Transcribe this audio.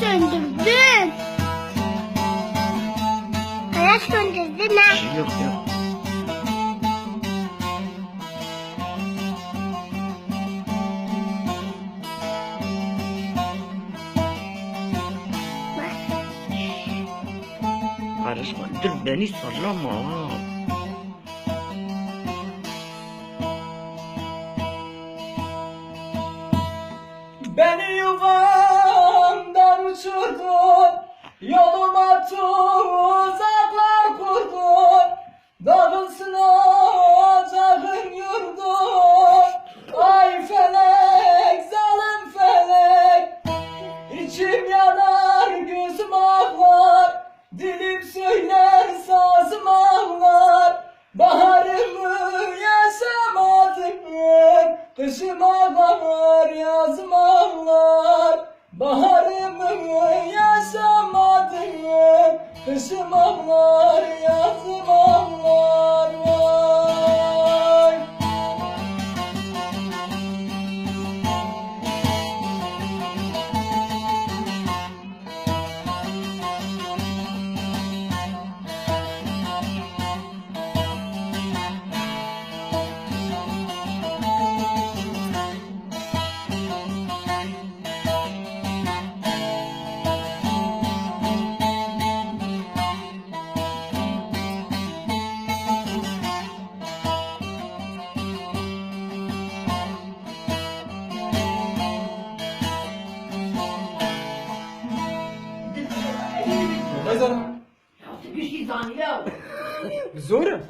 söndürdün. Kaya söndürdün ha. Yok yok. Karışma. Dur beni sallama. Beni yuvamdan uçurdun Yoluma tuzaklar kurdun Dağılsın ocağın yurdun. Ay felek zalim felek. İçim yanar gözüm ağlar. Dilim söyler sazım ağlar. Baharımı yaşamadım Kışım ağlar yazım ağlar. Baharımı yaşamadım Kışım Buradayız hanım. Bir şey zannediyor. Zorum.